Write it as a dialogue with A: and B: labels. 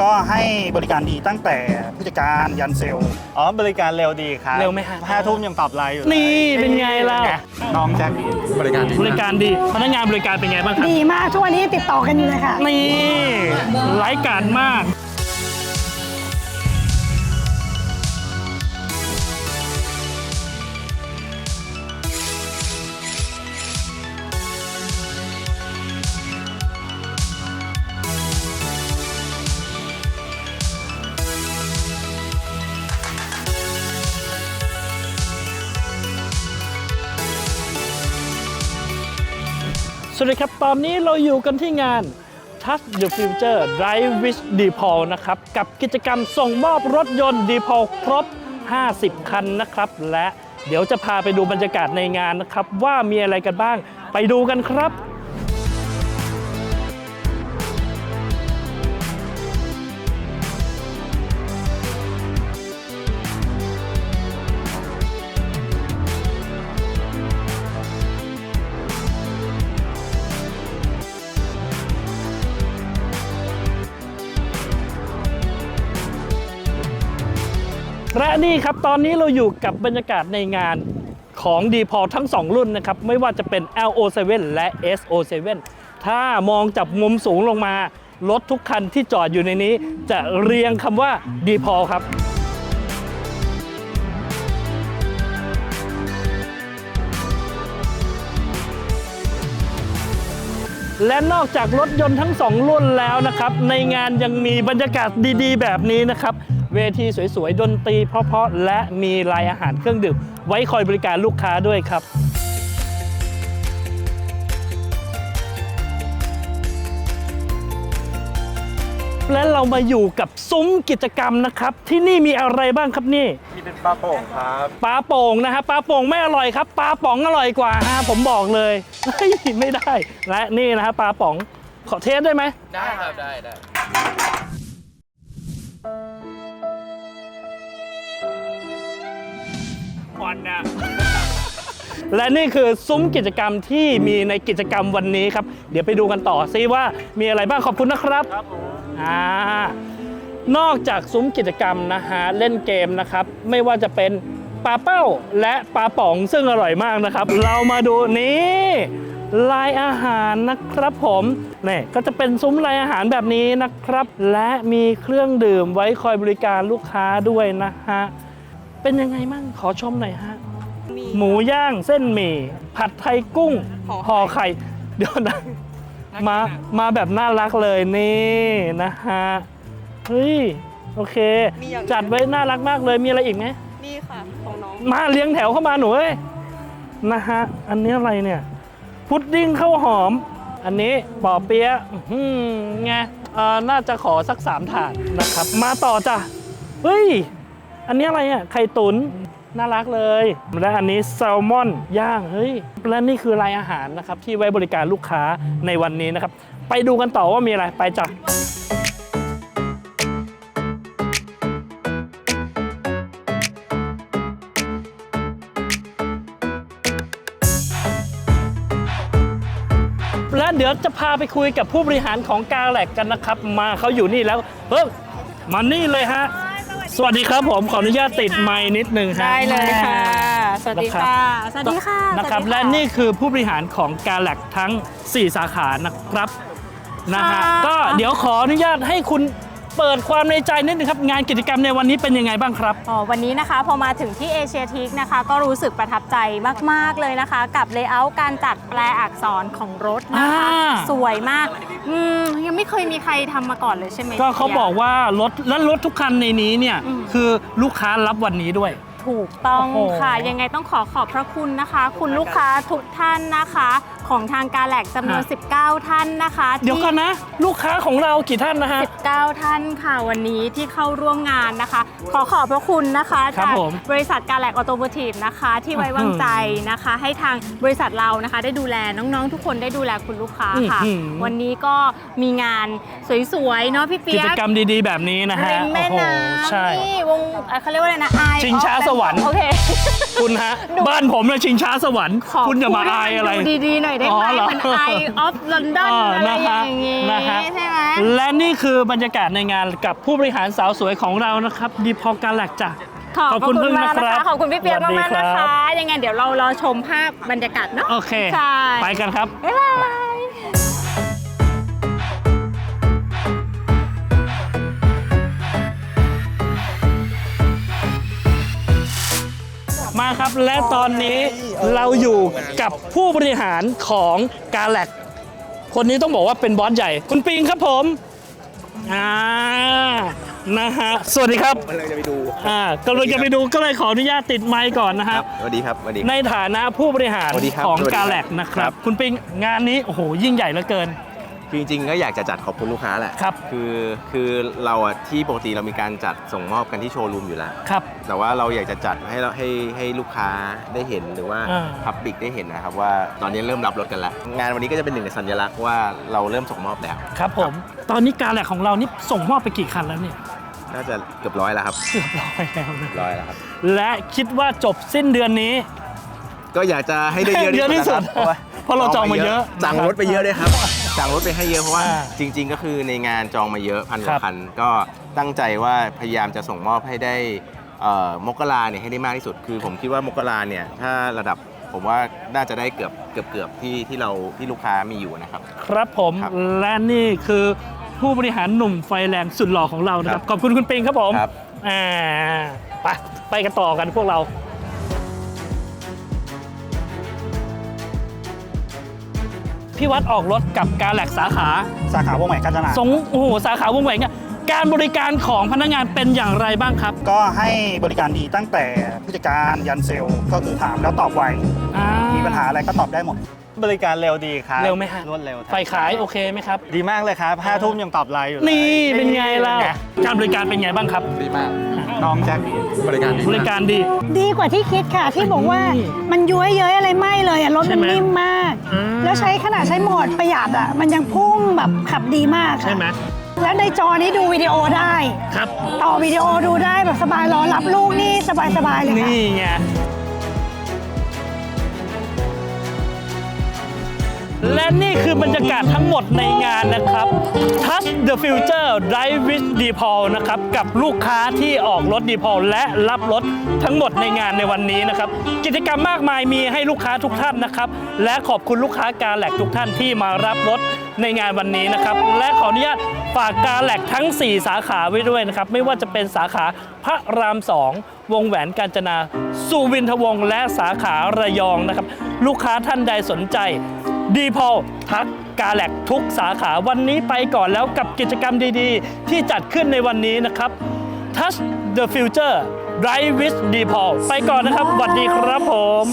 A: ก็ให้บริการดีตั้งแต่ผู้จัดการยันเซลล์
B: อ๋อ บริการเร็วดีครับ
C: เร็วไหมฮะ
B: ห้าทุ่มยังตอบไลน์อยู่เลย
C: นี่เป็นไงล่ะ
B: น้องแจ็คบริการดี
C: บริการดีพนักงานบริการเป็นไงบ้างครับ
D: ดีมากทุกวันนี้ติดต่อกันอยู่เลยค่ะ
C: นี่ไร้ายกาดมาก วัสดีครับ ตอนนี้เราอยู่กันที่งาน Touch the Future Drive with d e p a u l นะครับ กับกิจกรรมส่งมอบรถยนต์ d e p a u l ครบ 50 คันนะครับ และเดี๋ยวจะพาไปดูบรรยากาศในงานนะครับ ว่ามีอะไรกันบ้างไปดูกันครับ นี่ครับตอนนี้เราอยู่กับบรรยากาศในงานของ d p o l ทั้ง 2 รุ่นนะครับ ไม่ว่าจะเป็น LO7 และ SO7 ถ้ามองจากมุมสูงลงมา รถทุกคันที่จอดอยู่ในนี้ จะเรียงคำว่า d p o l ครับและนอกจากรถยนต์ทั้ง 2 รุ่นแล้วนะครับ ในงานยังมีบรรยากาศดีๆ แบบนี้นะครับ เวทีสวยๆ ดนตรีเพราะๆ และมีรายอาหารเครื่องดื่ม ไว้คอยบริการลูกค้าด้วยครับและเรามาอยู่กับซุ้มกิจกรรมนะครับ ที่นี่มีอะไรบ้างครับนี่
B: มีเป็นปลาโป่งครับ
C: ปลาโป่งนะฮะปลาโป่งไม่อร่อยครับปลาป๋องอร่อยกว่าฮะผมบอกเลยเฮ้ยไม่ได้และนี่นะฮะปลาป๋องขอเทสได้ไหม
E: ได้ครับได้ได้
C: อ่อนนะและนี่คือซุ้มกิจกรรมที่มีในกิจกรรมวันนี้ครับ เดี๋ยวไปดูกันต่อซิว่ามีอะไรบ้างขอบคุณนะครับครับอ่านอกจากซุ้มกิจกรรมนะฮะเล่นเกมนะครับ ไม่ว่าจะเป็นปลาเป้าและปลาป๋องซึ่งอร่อยมากนะครับ เรามาดูนี่ลายอาหารนะครับผมนี่ก็จะเป็นซุ้มลายอาหารแบบนี้นะครับ และมีเครื่องดื่มไว้คอยบริการลูกค้าด้วยนะฮะ เป็นยังไงมั่งขอชมหน่อยฮะหมูย่างเส้นหมี่ ผัดไทยกุ้งห่อไข่ เดี๋ยวนะ มามาแบบน่ารักเลยนี่นะฮะ เฮ้ย โอเค
F: มีอย่างอื่น
C: จัดไว้น่ารักมากเลยมีอะไรอีกไหม
F: นี่ค่ะ ของน้อง
C: มาเลี้ยงแถวเข้ามาหนูเอ้ยนะฮะ อันนี้อะไรเนี่ย พุดดิ้งข้าวหอม อันนี้ปอเปี๊ยะอื้อหือไงเอ่อน่าจะขอสักสามถาดนะครับ มาต่อจ้ะ เฮ้ย อันนี้อะไรอะไข่ตุนน่ารักเลย และอันนี้แซลมอนย่างเฮ้ยและนี่คือรายอาหารนะครับที่ไว้บริการลูกค้าในวันนี้นะครับ ไปดูกันต่อว่ามีอะไรไปจ้ะและเดี๋ยวจะพาไปคุยกับผู้บริหารของกาแลกกันนะครับ มาเขาอยู่นี่แล้วเพิ่มมานี่เลยฮะ สวัสดีครับผมขออนุญาตติดไมค์นิดหนึ่งฮะ
F: ได้เลยค่ะ สวัสดีค่ะ สวัสดีค่ะ
C: นะครับ
F: สวัสดี
C: และนี่คือผู้บริหารของกาแลกทั้ง 4 สาขานะครับนะฮะก็เดี๋ยวขออนุญาตให้คุณเปิดความในใจนิดนึงครับ งานกิจกรรมในวันนี้เป็นยังไงบ้างครับ
F: อ๋อวันนี้นะคะพอมาถึงที่เอเชียทีกนะคะ ก็รู้สึกประทับใจมาก ๆ เลยนะคะ กับเลเยอร์การจัดแปลอักษรของรถนะคะ
C: อ่า
F: สวยมากอืมยัง ไม่เคยมีใครทำมาก่อนเลยใช่ไหม
C: ก็เขา
F: พี่
C: บอกว่ารถและรถทุกคันในนี้เนี่ย
F: อืม
C: คือลูกค้ารับวันนี้ด้วย
F: ถูกต้อง
C: โอ้โห
F: ค่ะ ยังไงต้องขอขอบพระคุณนะคะ คุณลูกค้าทุกท่านนะคะ ของทางกาแลกจำนวน 19 ท่านนะคะ
C: เดี๋ยว
F: ที่
C: ก่อนนะ ลูกค้าของเรากี่ท่านนะฮะ
F: 19 ท่านค่ะวันนี้ที่เข้าร่วมงานนะคะ ขอขอบพระคุณนะคะ
C: ครับ
F: จาก
C: ผม
F: บริษัทกาแลกออโตโมทีฟนะคะ ที่ไว้วางใจนะคะ ให้ทางบริษัทเรานะคะ ได้ดูแลน้องๆ ทุกคนได้ดูแลคุณลูกค้าค่ะ
C: อื้อหือ
F: วันนี้ก็มีงานสวยๆเนาะพี่
C: กิ
F: เปีย
C: จ
F: ก
C: กรรมดีๆ แบบนี้นะฮะ
F: ริมแม่
C: โอ้โห
F: น้
C: ใช่ำ
F: นี่วงเอ่อเขาเรียกว่าอะไรนะไอ
C: ชิงช้าสวรรค์
F: โอเค
C: คุณฮะ บ้านผมเนี่ยชิงช้าสวรรค์
F: ขอ
C: คุณอย่ามาอายอะไร
F: พูดให้มันดูดีๆหน่อยได้ไหม
C: อ๋อเหรอ
F: เหมือน Eye of London
C: อ๋อ
F: อะไร
C: นะ
F: อ
C: ฮะ
F: ย่างงี้
C: นะฮะ
F: ใช่ไหม
C: และนี่คือบรรยากาศในงานกับผู้บริหารสาวสวยของเรานะครับดีพอการแลกจ้ะ
F: ขอบ
C: ขอบคุณ
F: คุณมาก
C: พึ่ง
F: นะ
C: นะครับ
F: คะขอบคุณพี่เปียก
C: สวัสดี
F: มากๆนะ
C: ครั
F: คะ
C: บ
F: ยังไงเดี๋ยวเรารอชมภาพบรรยากาศเนาะ
C: โอเค
F: ใช่
C: ไปกันครับ
F: บ๊ายบาย
C: มาครับและตอนนี้ เราอยู่กับผู้บริหารของกาแล็กคนนี้ต้องบอกว่าเป็นบอสใหญ่ คุณปิงครับผมอ่านะฮะสวัสดีครับ
E: กำลังจะไปดู
C: อ่ากำลังจะไปดูก็เลยขออนุญาตติดไมค์ก่อนนะ
E: ค
C: ฮะ
E: รับสวัสดีครับสวัสดี
C: ในฐานะผู้บริหาร
E: สวัสดีครับ
C: ของ
E: สวัสดีครั
C: กา
E: บ
C: แล็กนะครับ
E: ครับ
C: คุณปิงงานนี้โอ้โหยิ่งใหญ่เหลือเกิน
E: คือจริงๆก็อยากจะจัดขอบคุณลูกค้าแหละ
C: ครับ
E: คือคือเราอะที่ปกติเรามีการจัดส่งมอบกันที่โชว์รูมอยู่แล้ว
C: ครับ
E: แต่ว่าเราอยากจะจัดให้เราให้ให้ลูกค้าได้เห็นหรือว่า
C: อ่า
E: พับบิกได้เห็นนะครับว่าตอนนี้เริ่มรับรถกันแล้ว งานวันนี้ก็จะเป็นหนึ่งในสัญลักษณ์ว่าเราเริ่มส่งมอบแล้ว
C: ครับผม ตอนนี้กาแล็กของเรานี่ส่งมอบไปกี่คันแล้วเนี่ย
E: น่าจะเกือบร้อยแล้วครับ
C: เกือบร้อยแล้วนะ
E: ร้อยแล้วครับ
C: และคิดว่าจบสิ้นเดือนนี้
E: ก็อยากจะให้ได้เยอะ
C: เยอะที่สุด
E: นะครับ
C: เพราะเราจองมาเยอะ
E: สั่งรถไปเยอะด้วยครับ สั่งรถไปให้เยอะเพราะว่า
C: อ่า
E: จริง ๆ ก็คือในงานจองมาเยอะพันก
C: ครั
E: ว่า
C: บ
E: คัน ก็ตั้งใจว่าพยายามจะส่งมอบให้ได้เอ่อมกราเนี่ยให้ได้มากที่สุด คือผมคิดว่ามกราเนี่ยถ้าระดับผมว่าน่าจะได้เกือบเกือบเกือบที่ที่เราที่ลูกค้ามีอยู่นะครับ
C: ครับผม
E: ครับ
C: และนี่คือผู้บริหารหนุ่มไฟแรงสุดหล่อของเรานะครับ
E: ครับ
C: ขอบคุณคุณปิงครับผม
E: ครับ
C: อ่าไปไปกันต่อกันพวกเรา พี่วัดออกรถกับการแหลกสาขา
A: สาขาวงแหวนกาญจนา
C: สงโอ้โหสาขาวงแหวนเนี่ยการบริการของพนักงานเป็นอย่างไรบ้างครับ
A: ก็ให้บริการดีตั้งแต่ผู้จัดการยันเซลล์ก็คือถามแล้วตอบไว
C: อ่า
A: มีปัญหาอะไรก็ตอบได้หมด
B: บริการเร็วดีครับ
C: เร็วไหมฮะ
B: รวดเร็ว
C: ไฟขายโอเคไหมครับ
B: ดีมากเลยครับห้าทุ่มยังตอบไลน์อยู่เลย
C: นี่เป็นไงล่ะ
B: ไง
C: การบริการเป็นไงบ้างครับ
B: ดีมาก น้องแจ็คบริการดี
C: บริการดี
D: ดีกว่าที่คิดค่ะที่บอกว่ามันย้วยเย้ยอะไรไม่เลยอะรถ
C: ใช่
D: มัน
C: ไหม
D: นิ่มมาก
C: อ่า
D: แล้วใช้ขนาดใช้โหมดประหยัดอะมันยังพุ่งแบบขับดีมากค่ะ
C: ใช่ไหม
D: แล้วในจอนี้ดูวิดีโอได้
C: ครับ
D: ต่อวิดีโอดูได้แบบสบายรอรับลูกนี่สบายๆเลยค่ะ
C: นี่ไง และนี่คือบรรยากาศทั้งหมดในงานนะครับ Touch the Future Drive with d p o l นะครับ กับลูกค้าที่ออกรถ d p o l และรับรถทั้งหมดในงานในวันนี้นะครับ กิจกรรมมากมายมีให้ลูกค้าทุกท่านนะครับ และขอบคุณลูกค้ากาแหลกทุกท่านที่มารับรถในงานวันนี้นะครับ และขออนุญาตฝากกาแหลกทั้ง 4 สาขาไว้ด้วยนะครับ ไม่ว่าจะเป็นสาขาพระราม 2 วงแหวนกาญจนา สุวินทวงศ์และสาขาระยองนะครับ ลูกค้าท่านใดสนใจ ดีพอลทักกาแลกทุกสาขาวันนี้ไปก่อนแล้วกับกิจกรรมดีๆ ที่จัดขึ้นในวันนี้นะครับ Touch the Future Drive with d p o l ไปก่อนนะครับสวัสดีครับผม